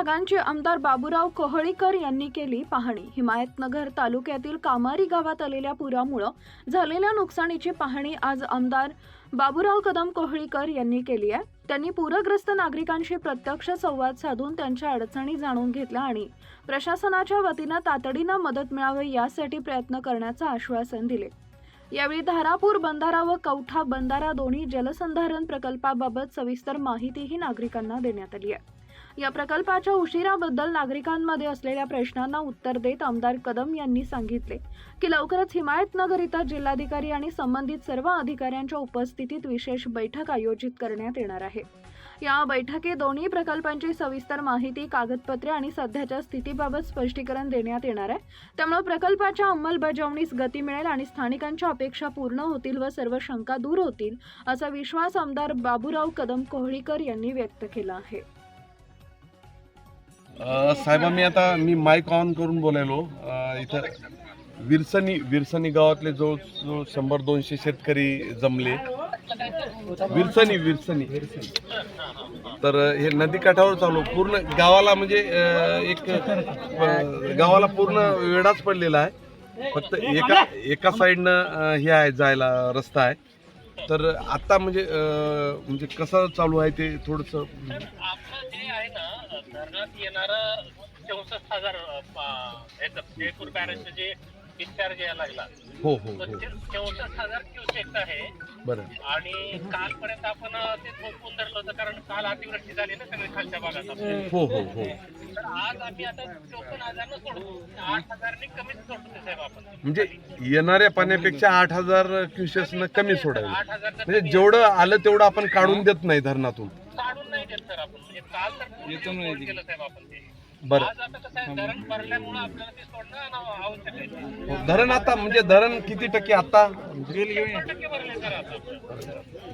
भागांची आमदार बाबूराव कोहळीकर यांनी केली पाहणी. हिमायतनगर तालुक्यातील कामारी गावात आलेल्या पुरामुळं झालेल्या नुकसानीची पाहणी आज आमदार बाबूराव कदम कोहळीकर यांनी केली आहे. त्यांनी पूरग्रस्त नागरिकांशी प्रत्यक्ष संवाद साधून त्यांच्या अडचणी जाणून घेतल्या आणि प्रशासनाच्या वतीनं तातडीनं मदत मिळावी यासाठी प्रयत्न करण्याचं आश्वासन दिले. यावेळी धारापूर बंधारा व कौठा बंधारा दोन्ही जलसंधारण प्रकल्पाबाबत सविस्तर माहितीही नागरिकांना देण्यात आली आहे. या प्रकल्पाच्या उशिराबद्दल नागरिकांमध्ये असलेल्या प्रश्नांना उत्तर देत आमदार कदम यांनी सांगितले की लवकरच हिमायतनगर इथं जिल्हाधिकारी आणि संबंधित सर्व अधिकाऱ्यांच्या उपस्थितीत विशेष बैठक आयोजित करण्यात येणार आहे. या बैठकीत दोन्ही प्रकल्पांची सविस्तर माहिती कागदपत्रे आणि सध्याच्या स्थितीबाबत स्पष्टीकरण देण्यात येणार आहे. त्यामुळे प्रकल्पाच्या अंमलबजावणीस गती मिळेल आणि स्थानिकांच्या अपेक्षा पूर्ण होतील व सर्व शंका दूर होतील असा विश्वास आमदार बाबूराव कदम कोहळीकर यांनी व्यक्त केला आहे. साहेबा मी आता मी माईक ऑन करून बोलायलो. इथं विरसनी विरसनी गावातले जवळ जवळ शंभर दोनशे शेतकरी जमले. विरसनी विरसनी. तर हे नदीकाठावर चालू पूर्ण गावाला म्हणजे एक गावाला पूर्ण वेढाच पडलेला आहे. फक्त एका एका साईडनं हे आहे जायला रस्ता आहे. तर आता म्हणजे म्हणजे कसं चालू आहे ते थोडंसं जे आहे ना धरणात येणारं चौसष्ट हजार जयपूर बॅरेजचं जे डिस्चार्ज यायला लागला. हो हो हो. चौसष्ट हजार क्युसेक्स आहे. बरं. आणि कालपर्यंत आपण ते थोपवून धरलं होतं कारण काल अतिवृष्टी झाली ना सगळी खालच्या भागात आपल्या. हो हो हो. तर आज आम्ही आता चौपन्न हजार सोडतो आठ हजारनी कमीच सोडतो ते साहेब आपण. म्हणजे येणाऱ्या पाण्यापेक्षा आठ हजार क्युसेसनं कमी सोडायला आठ हजार म्हणजे जेवढं आलं तेवढं आपण काढून देत नाही धरणातून. सर आपण. म्हणजे काल तर पूर्ण दिवस सोड केलं साहेब आपण ते. बरं. आज आता कसं आहे धरण भरल्यामुळे आपल्याला ते सोडणं आव- आवश्यक आहे. हो, धरण आता म्हणजे धरण किती टक्के आता? शंभर टक्के भरले सर आता.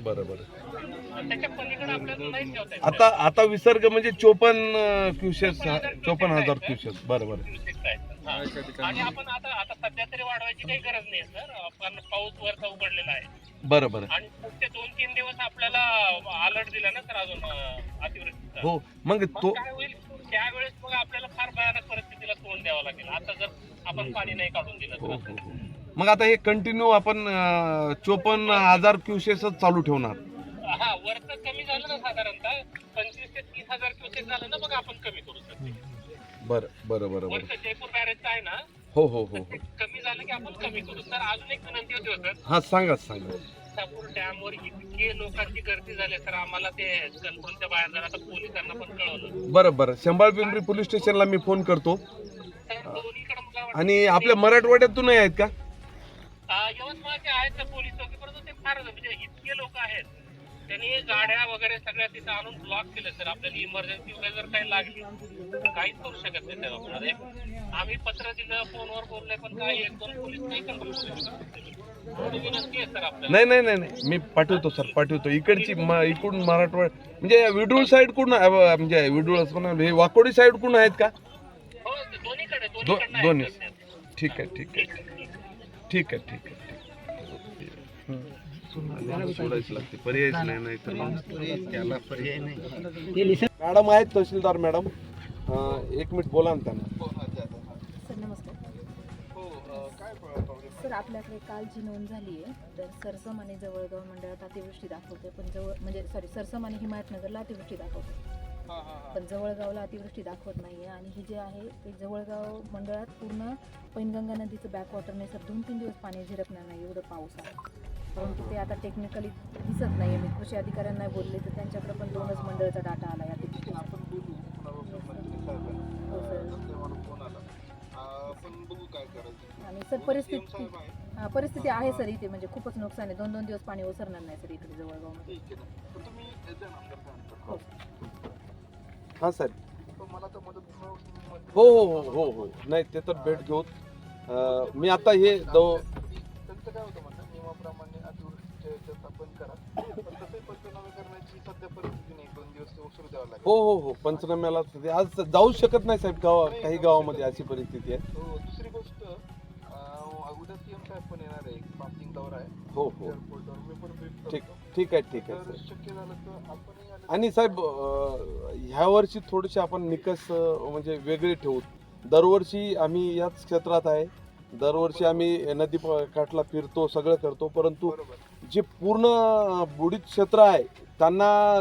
बरं बरं. त्याच्या पलीकडे आपल्याला नाही ठेवता येत. आता आता विसर्ग म्हणजे चोपन्न क्युसेस चोपन्न हजार क्युसेस बरं बरं. Insect आहेत. हा. आणि आपण आता आता सध्या तरी वाढवायची काही गरज नाही सर. आपण पाऊस वरचा उघडलेला आहे. बरं बरं आणि पुढचे दोन तीन दिवस आपल्याला अलर्ट दिला ना सर अजून अं, अतिवृष्टीचा. हो मग मग तो काय होईल? त्यावेळेस मग आपल्याला फार भयानक परिस्थितीला तोंड द्यावं लागेल. आता जर आपण पाणी नाही काढून दिलं हो तर. हो हो. मग आता हे कंटिन्यू आपण चोपन्न हजार क्युसेसच चालू ठेवणार. हा वरचं कमी झालं ना साधारणतः. पंचवीस ते तीस हजार क्युसेक झालं ना मग आपण कमी करू सर बरं बरं बरं बरं. वरचं जयपूर बॅरेजचं आहे ना हो हो हो तर ते कमी झालं की आपण कमी करू. सर अजून एक विनंती होती हो, सर हां सांगा सांगा. सापूर डॅमवर इतके लोकांची गर्दी झाली सर आम्हाला ते बाहेर जर आता पोलिसांना पण कळवलं. बरं बरं. शंभर पिंपरी पोलीस स्टेशनला मी फोन करतो. तर दोन्हीकडे मला वाटतं आणि आपल्या मराठवाड्यातूनही आहेत का? अं, यवतमाळचे आहेत पोलीस चौकी परंतु ते फार म्हणजे इतके लोक आहेत. त्यांनी गाड्या वगैरे सगळ्या तिथं आणून ब्लॉक केलं सर आपल्याला इमर्जन्सी वगैरे जर काही लागली काहीच करू शकत नाही सर आपण. आम्ही पत्र दिलं फोनवर बोललोय पण काही एक दोन पोलीस कंट्रोल करू शकत विनंती आहे सर आपल्याला. नाही नाही नाही नाही. मी पाठवतो सर पाठवतो. इकडची म- इकडून मराठवाड म्हणजे विडूळ साईड कुठून आहे? ब- म्हणजे विडूळ असं कोण हे वाकोडी साईड कुठून आहेत का? हो ते दोन्हीकडे दो दोन्हीकडनं दोन्ही. सर. ठीक आहे ठीक आहे. ठीक आहे ठीक आहे. हम्म. सोडायचं लागते पर्यायच नाही नाही तर मॅडम आहेत तहसीलदार मॅडम. एक मिनिट बोला ना त्यांना. सर नमस्कार. सर आपल्याकडे काल जी नोंद झाली आहे तर सरसम आणि जवळगाव मंडळात अतिवृष्टी दाखवते पण जवळ म्हणजे सॉरी सरसम आणि हिमायतनगरला अतिवृष्टी दाखवते पण जवळगावला अतिवृष्टी दाखवत नाही आहे आणि ही जे आहे ते जवळगाव मंडळात पूर्ण पैनगंगा नदीचं बॅकवॉटरने सर दोन तीन दिवस पाणी झिरपणार नाही एवढं पाऊस आहे. परंतु ते आता टेक्निकली दिसत नाही मी कृषी अधिकाऱ्यांना बोलले तर त्यांच्याकडे पण दोनच मंडळाचा डाटा आला आहे अतिवृष्टीचा हो सर आणि सर परिस्थिती हा, परिस्थिती आहे सर इथे. म्हणजे खूपच नुकसान आहे. दोन दोन दिवस पाणी ओसरणार नाही सर इकडे जवळगावमध्ये. हो. हां सर हो हो हो हो हो. नाही ते तर भेट घेऊ मी आता हे दो अतिवृष्टीच्या याच्यात आपण करा. पण तसंही पंचनामे करण्याची सध्या परिस्थिती नाही. दोन दिवस उशीर द्यावा लागेल. हो हो हो. पंचनाम्याला ते आज जाऊ शकत नाही साहेब. गावा काही गावामध्ये अशी परिस्थिती आहे. हो दुसरी गोष्ट अं, उद्या सीएम साहेब पण येणार आहे. पासिंग दौरा आहे. हो हो. एअरपोर्टवर. मी पण भेट ठीक करतो. ठीक आहे ठीक आहे तर सर शक्य झालं तर आपणही आलं. आणि साहेब अं, ह्या वर्षी थोडेसे आपण निकष अं, म्हणजे वेगळे ठेवू. दरवर्षी आम्ही याच क्षेत्रात आहे. दरवर्षी आम्ही नदी काठला फिरतो सगळं करतो. परंतु बरोबर. जे पूर्ण बुडीत क्षेत्र आहे त्यांना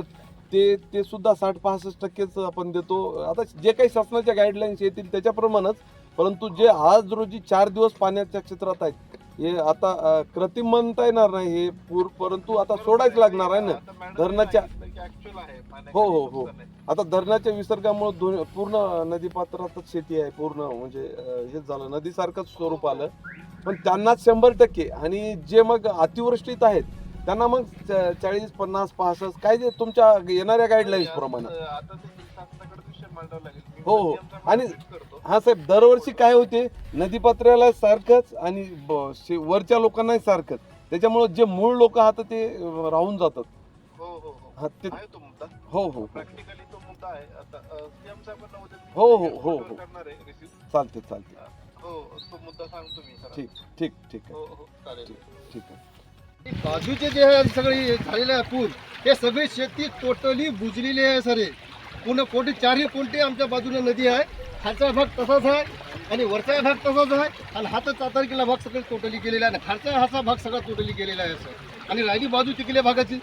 ते ते सुद्धा साठ पासष्ट टक्केच आपण देतो. आता जे काही शासनाच्या गाईडलाईन्स येतील त्याच्याप्रमाणेच परंतु जे आज रोजी चार दिवस पाण्याच्या क्षेत्रात आहेत हे आता कृत्रिम म्हणता येणार नाही हे पूर परंतु आता सोडायच लागणार आहे ना. धरणाच्या- हो, हो, हो. आता धरणाच्या विसर्गामुळे पूर्ण नदीपात्रातच शेती आहे पूर्ण म्हणजे हेच झालं. नदीसारखंच स्वरूप आलं. पण त्यांना शंभर टक्के आणि जे मग अतिवृष्टीत आहेत त्यांना मग चाळीस पन्नास पासष्ट काय जे तुमच्या येणाऱ्या गाईडलाईन्स प्रमाणे. हो, हो. आणि- हा साहेब दरवर्षी काय होते नदीपात्राला सारखंच आणि वरच्या लोकांनाही सारखंच. त्याच्यामुळे जे मूळ लोक आहात ते राहून जातात. हो हो हो. हा हो हो प्रॅक्टिकली तो मुद्दा आहे. आता सीएम साहेबांना उद्या मी हो, हो, हो, चालते चालते हो तो मुद्दा सांगतो मी सर ठीक ठीक ठीक आहे. हो हो चालेल. ठीक आहे. बाजूचे जे सगळे झालेले आहे पूर हे सगळी शेती टोटली बुजलेली आहे सर हे. पूर्ण कोणती चारही कोणती आमच्या बाजूने नदी आहे. खालचा भाग तसाच आहे आणि वरचा भाग तसाच आहे. आणि हातच तारखेला भाग सगळं टोटली गेलेला आहे. आणि खालचा हाचा भाग सगळा टोटली गेलेला आहे सर. आणि राहिली बाजू तिकल्या भागाची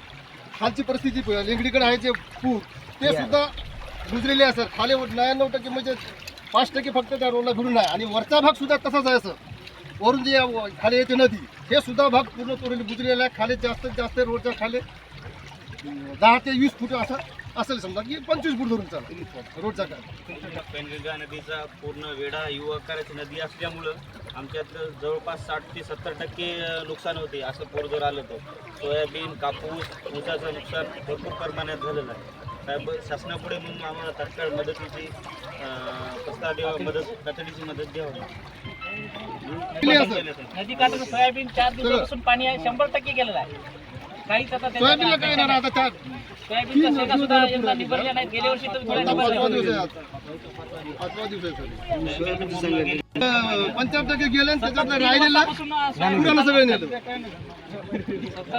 खालची परिस्थिती लेंगडीकडे आहे जे पूर ते सुद्धा बुजलेले आहे सर. खाली नव्याण्णव टक्के म्हणजे पाच टक्के फक्त त्या रोडला फिरून आहे आणि वरचा भाग सुद्धा तसाच आहे सर वरून जे खाली येते नदी हे सुद्धा भाग पूर्ण तोडली बुजलेला आहे. खाली जास्तीत जास्त रोडच्या खाली दहा ते वीस फूट असा असेल समजा की पंचवीस फूट धरून चाल रोडचा काय पेनगंगा नदीचा पूर्ण वेढा युवकाराची नदी असल्यामुळं आमच्यातलं जवळपास साठ ते सत्तर टक्के नुकसान होते असं पूर जर आलं तर. सोयाबीन कापूस ऊसाचं नुकसान भरपूर प्रमाणात झालेलं आहे. साहेब शासनापुढे म्हणून आम्हाला तात्काळ मदतीची द्यावा मदत तातडीची मदत द्यावी. नदी काठाचं सोयाबीन चार दिवसापासून पाणी आहे शंभर टक्के गेलेलं आहे. काहीच आता सोयाबीनचा टक्के गेले त्याच्यातलं राहिलेला सगळे नेलं.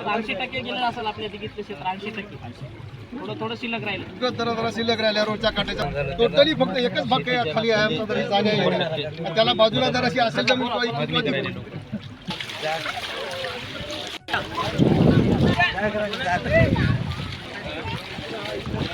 ऐंशी टक्के असेल आपल्या क्षेत्र ऐंशी टक्के. शिल्लक राहिल्या रोजच्या काट्याच्या. टोटली फक्त एकच भाग खाली आहे त्याला बाजूला जर अशी असेल तर